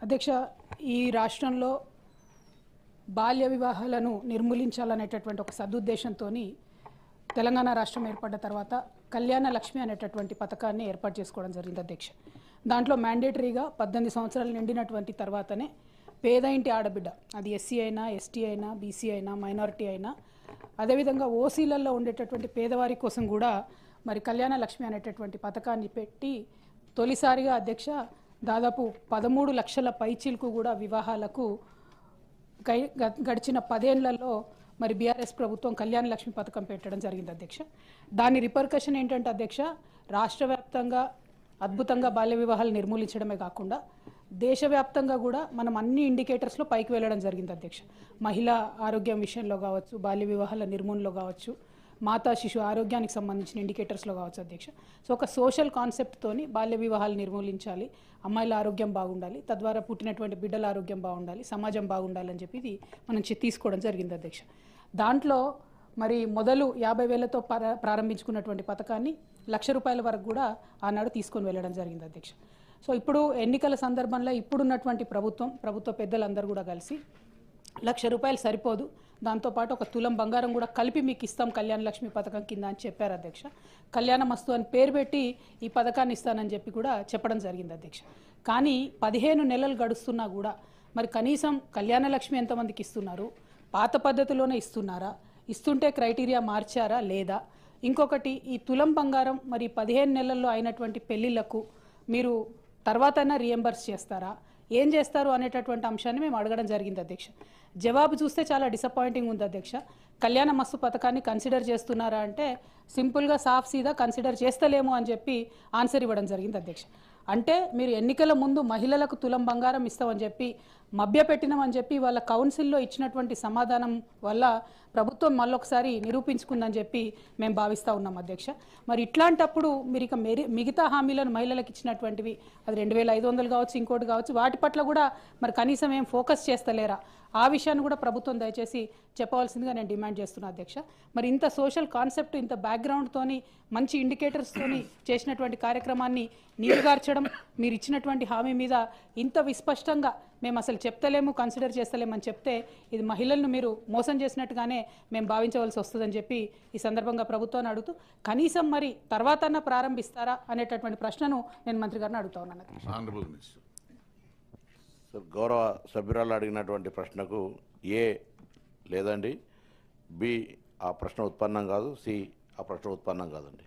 అధ్యక్ష ఈ రాష్ట్రంలో బాల్య వివాహాలను నిర్మూలించాలనేటటువంటి ఒక సదుద్దేశంతో తెలంగాణ రాష్ట్రం ఏర్పడ్డ తర్వాత కళ్యాణ లక్ష్మి అనేటటువంటి పథకాన్ని ఏర్పాటు చేసుకోవడం జరిగింది అధ్యక్ష. దాంట్లో మ్యాండేటరీగా పద్దెనిమిది సంవత్సరాలు నిండినటువంటి తర్వాతనే పేద ఇంటి ఆడబిడ్డ అది ఎస్సీ అయినా ఎస్టీ అయినా బీసీ అయినా మైనారిటీ అయినా అదేవిధంగా ఓసీలలో ఉండేటటువంటి పేదవారి కోసం కూడా మరి కళ్యాణ లక్ష్మి అనేటటువంటి పథకాన్ని పెట్టి తొలిసారిగా అధ్యక్ష దాదాపు పదమూడు లక్షల పైచీలకు కూడా వివాహాలకు గై- గడిచిన పదేళ్ళలో మరి బీఆర్ఎస్ ప్రభుత్వం కళ్యాణ లక్ష్మి పథకం పెట్టడం జరిగింది అధ్యక్ష. దాని రిపర్కషన్ ఏంటంటే అధ్యక్ష రాష్ట్ర వ్యాప్తంగా అద్భుతంగా బాల్య వివాహాలు నిర్మూలించడమే కాకుండా దేశవ్యాప్తంగా కూడా మనం అన్ని ఇండికేటర్స్లో పైకి వెళ్ళడం జరిగింది అధ్యక్ష. మహిళా ఆరోగ్యం విషయంలో కావచ్చు బాల్య వివాహాల నిర్మూలనలో కావచ్చు మాతా శిశు ఆరోగ్యానికి సంబంధించిన ఇండికేటర్స్లో కావచ్చు అధ్యక్ష. సో ఒక సోషల్ కాన్సెప్ట్తోని బాల్య వివాహాలు నిర్మూలించాలి అమ్మాయిల ఆరోగ్యం బాగుండాలి తద్వారా పుట్టినటువంటి బిడ్డల ఆరోగ్యం బాగుండాలి సమాజం బాగుండాలని చెప్పి ఇది మనం తీసుకోవడం జరిగింది అధ్యక్ష. దాంట్లో మరి మొదలు యాభై వేలతో ప్రారంభించుకున్నటువంటి పథకాన్ని లక్ష రూపాయల వరకు కూడా ఆనాడు తీసుకొని వెళ్ళడం జరిగింది అధ్యక్ష. సో ఇప్పుడు ఎన్నికల సందర్భంలో ఇప్పుడున్నటువంటి ప్రభుత్వం ప్రభుత్వ పెద్దలందరూ కూడా కలిసి లక్ష రూపాయలు సరిపోదు దాంతోపాటు ఒక తులం బంగారం కూడా కలిపి మీకు ఇస్తాం కళ్యాణ లక్ష్మి పథకం కింద అని చెప్పారు అధ్యక్ష. కళ్యాణ మస్తు అని పేరు పెట్టి ఈ పథకాన్ని ఇస్తానని చెప్పి కూడా చెప్పడం జరిగింది అధ్యక్ష. కానీ పదిహేను నెలలు గడుస్తున్నా కూడా మరి కనీసం కళ్యాణ లక్ష్మి ఎంతమందికి ఇస్తున్నారు? పాత పద్ధతిలోనే ఇస్తున్నారా? ఇస్తుంటే క్రైటీరియా మార్చారా లేదా? ఇంకొకటి ఈ తులం బంగారం మరి పదిహేను నెలల్లో అయినటువంటి పెళ్ళిళ్ళకు మీరు తర్వాతైనా రియంబర్స్ చేస్తారా? ఏం చేస్తారు అనేటటువంటి అంశాన్ని మేము అడగడం జరిగింది అధ్యక్ష. జవాబు చూస్తే చాలా డిసప్పాయింటింగ్ ఉంది అధ్యక్ష. కళ్యాణ మస్తు పథకాన్ని కన్సిడర్ చేస్తున్నారా అంటే సింపుల్గా సాఫ్ సీదా కన్సిడర్ చేస్తలేము అని చెప్పి ఆన్సర్ ఇవ్వడం జరిగింది అధ్యక్ష. అంటే మీరు ఎన్నికల ముందు మహిళలకు తులం బంగారం ఇస్తామని చెప్పి మభ్యపెట్టినామని చెప్పి వాళ్ళ కౌన్సిల్లో ఇచ్చినటువంటి సమాధానం వల్ల ప్రభుత్వం మళ్ళొకసారి నిరూపించుకుందని చెప్పి మేము భావిస్తూ ఉన్నాం అధ్యక్ష. మరి ఇట్లాంటప్పుడు మీరు ఇక మెరి మిగతా హామీలను మహిళలకు ఇచ్చినటువంటివి అది రెండు వేల ఐదు వందలు కావచ్చు ఇంకోటి కావచ్చు వాటి పట్ల కూడా మరి కనీసం ఏం ఫోకస్ చేస్తలేరా? ఆ విషయాన్ని కూడా ప్రభుత్వం దయచేసి చెప్పవలసిందిగా నేను డిమాండ్ చేస్తున్నా అధ్యక్ష. మరి ఇంత సోషల్ కాన్సెప్ట్ ఇంత బ్యాక్గ్రౌండ్తోని మంచి ఇండికేటర్స్తోని చేసినటువంటి కార్యక్రమాన్ని నీరుగార్చడం మీరు ఇచ్చినటువంటి హామీ మీద ఇంత విస్పష్టంగా మేము అసలు చెప్తలేము కన్సిడర్ చేస్తలేమని చెప్తే ఇది మహిళలను మీరు మోసం చేసినట్టుగానే మేము భావించవలసి వస్తుందని చెప్పి ఈ సందర్భంగా ప్రభుత్వాన్ని అడుగుతూ కనీసం మరి తర్వాతన్నా ప్రారంభిస్తారా అనేటటువంటి ప్రశ్నను నేను మంత్రి గారిని అడుగుతా ఉన్నాను గౌరవ సభ్యురాలు అడిగినటువంటి ప్రశ్నకు ఏ లేదండి. బి ఆ ప్రశ్న ఉత్పన్నం కాదు సి ఆ ప్రశ్న ఉత్పన్నం కాదండి.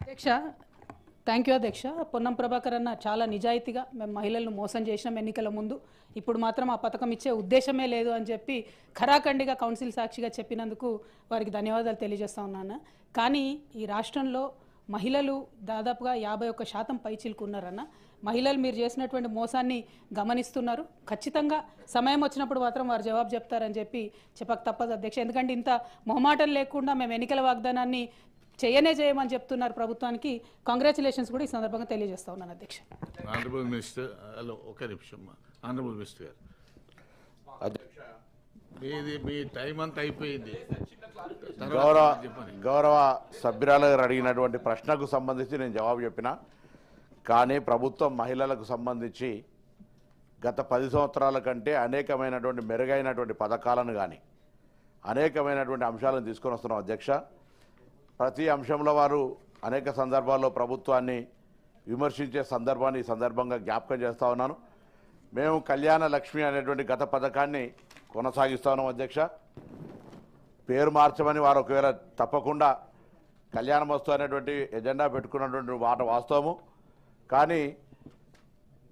అధ్యక్ష థ్యాంక్ యూ అధ్యక్ష. పొన్నం ప్రభాకర్ అన్న చాలా నిజాయితీగా మేము మహిళలను మోసం చేసినాం ఎన్నికల ముందు. ఇప్పుడు మాత్రం ఆ పథకం ఇచ్చే ఉద్దేశమే లేదు అని చెప్పి ఖరాఖండిగా కౌన్సిల్ సాక్షిగా చెప్పినందుకు వారికి ధన్యవాదాలు తెలియజేస్తా ఉన్నాను. కానీ ఈ రాష్ట్రంలో మహిళలు దాదాపుగా యాభై ఒక్క శాతం పైచిలుకున్నారన్న. మహిళలు మీరు చేసినటువంటి మోసాన్ని గమనిస్తున్నారు. ఖచ్చితంగా సమయం వచ్చినప్పుడు మాత్రం వారు జవాబు చెప్తారని చెప్పి చెప్పక తప్పదు అధ్యక్ష. ఎందుకంటే ఇంత మొహమాటం లేకుండా మేము ఎన్నికల వాగ్దానాన్ని చేయనే చేయమని చెప్తున్నారు ప్రభుత్వానికి. కంగ్రాచులేషన్స్ కూడా ఈ సందర్భంగా తెలియజేస్తా ఉన్నాను అధ్యక్ష. ఆనరబుల్ మినిస్టర్ హలో ఒక నిమిషం. ఆనరబుల్ మినిస్టర్ గారు. అధ్యక్ష. మీది మీ టైం అంతా అయిపోయింది. గౌరవ గౌరవ సభ్యురాలు గారు అడిగినటువంటి ప్రశ్నకు సంబంధించి నేను జవాబు చెప్పిన. కానీ ప్రభుత్వం మహిళలకు సంబంధించి గత పది సంవత్సరాల కంటే అనేకమైనటువంటి మెరుగైనటువంటి పథకాలను కానీ అనేకమైనటువంటి అంశాలను తీసుకొని వస్తున్నాం అధ్యక్ష. ప్రతి అంశంలో వారు అనేక సందర్భాల్లో ప్రభుత్వాన్ని విమర్శించే సందర్భాన్ని ఈ సందర్భంగా జ్ఞాపకం చేస్తా ఉన్నాను. మేము కళ్యాణ లక్ష్మి అనేటువంటి గత పథకాన్ని కొనసాగిస్తా ఉన్నాం అధ్యక్ష. పేరు మార్చమని వారు ఒకవేళ తప్పకుండా కళ్యాణం వస్తు అనేటువంటి ఎజెండా పెట్టుకున్నటువంటి మాట వాస్తవము. కానీ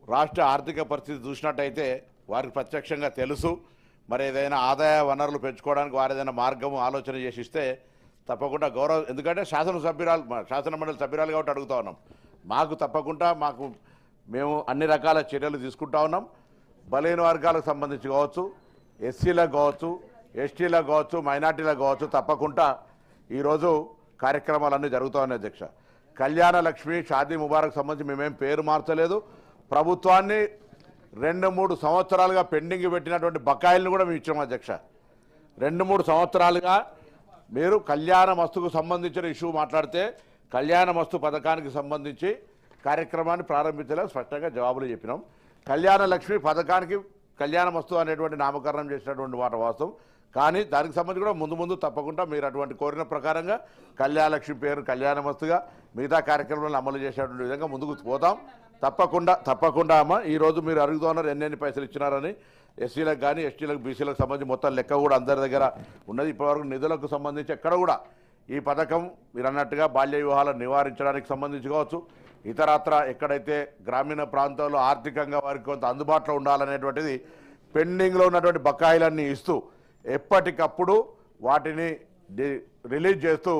రాష్ట్ర ఆర్థిక పరిస్థితి చూసినట్టయితే వారికి ప్రత్యక్షంగా తెలుసు. మరి ఏదైనా ఆదాయ వనరులు పెంచుకోవడానికి వారు ఏదైనా మార్గము ఆలోచన చేసి ఇస్తే తప్పకుండా గౌరవ ఎందుకంటే శాసనసభ్యురాలు మా సభ్యురాలు కాబట్టి అడుగుతా ఉన్నాం. మాకు తప్పకుండా మాకు మేము అన్ని రకాల చర్యలు తీసుకుంటా ఉన్నాం. బలైన వర్గాలకు సంబంధించి కావచ్చు ఎస్సీలకు కావచ్చు ఎస్టీలకు కావచ్చు మైనార్టీలకు కావచ్చు తప్పకుండా ఈరోజు కార్యక్రమాలన్నీ జరుగుతూ ఉన్నాయి అధ్యక్ష. కళ్యాణ లక్ష్మి షాదీ ముబారక్ సంబంధించి మేమేం పేరు మార్చలేదు. ప్రభుత్వాన్ని రెండు మూడు సంవత్సరాలుగా పెండింగ్ పెట్టినటువంటి బకాయిలను కూడా మేము ఇచ్చాము అధ్యక్ష. రెండు మూడు సంవత్సరాలుగా మీరు కళ్యాణ మస్తుకు సంబంధించిన ఇష్యూ మాట్లాడితే కళ్యాణ మస్తు పథకానికి సంబంధించి కార్యక్రమాన్ని ప్రారంభించలేదు స్పష్టంగా జవాబులు చెప్పినాం. కళ్యాణ లక్ష్మి పథకానికి కళ్యాణమస్తు అనేటువంటి నామకరణం చేసినటువంటి మాట వాస్తవం కానీ దానికి సంబంధించి కూడా ముందు ముందు తప్పకుండా మీరు అటువంటి కోరిన ప్రకారంగా కళ్యాణలక్ష్మి పేరు కళ్యాణమస్తుగా మిగతా కార్యక్రమాలను అమలు చేసేటువంటి విధంగా ముందుకు పోతాం తప్పకుండా తప్పకుండా అమ్మ. ఈరోజు మీరు అడుగుతున్నారు ఎన్నెన్ని పైసలు ఇచ్చినారని. ఎస్సీలకు కానీ ఎస్టీలకు బీసీలకు సంబంధించి మొత్తం లెక్క కూడా అందరి దగ్గర ఉన్నది. ఇప్పటివరకు నిధులకు సంబంధించి ఎక్కడ కూడా ఈ పథకం మీరు అన్నట్టుగా బాల్య వివాహాలను నివారించడానికి సంబంధించి కావచ్చు. ఇతరత్ర ఎక్కడైతే గ్రామీణ ప్రాంతాల్లో ఆర్థికంగా వారికి కొంత అందుబాటులో ఉండాలనేటువంటిది పెండింగ్లో ఉన్నటువంటి బకాయిలన్నీ ఇస్తూ ఎప్పటికప్పుడు వాటిని రిలీజ్ చేస్తూ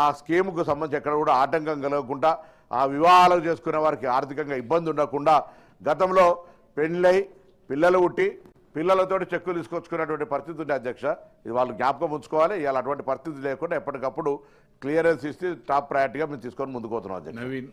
ఆ స్కీమ్కు సంబంధించి ఎక్కడ కూడా ఆటంకం కలగకుండా ఆ వివాహాలు చేసుకునే వారికి ఆర్థికంగా ఇబ్బంది ఉండకుండా గతంలో పెళ్ళై పిల్లలు పుట్టి పిల్లలతోటి చెక్కులు తీసుకొచ్చుకునేటువంటి పరిస్థితి ఉంది అధ్యక్ష. ఇది వాళ్ళు జ్ఞాపకం ఉంచుకోవాలి. ఇవాళ అటువంటి పరిస్థితి లేకుండా ఎప్పటికప్పుడు క్లియరెన్స్ ఇస్తే టాప్ ప్రయారిటీగా మేము తీసుకొని ముందుకు పోతున్నాం అధ్యక్ష. నవీన్.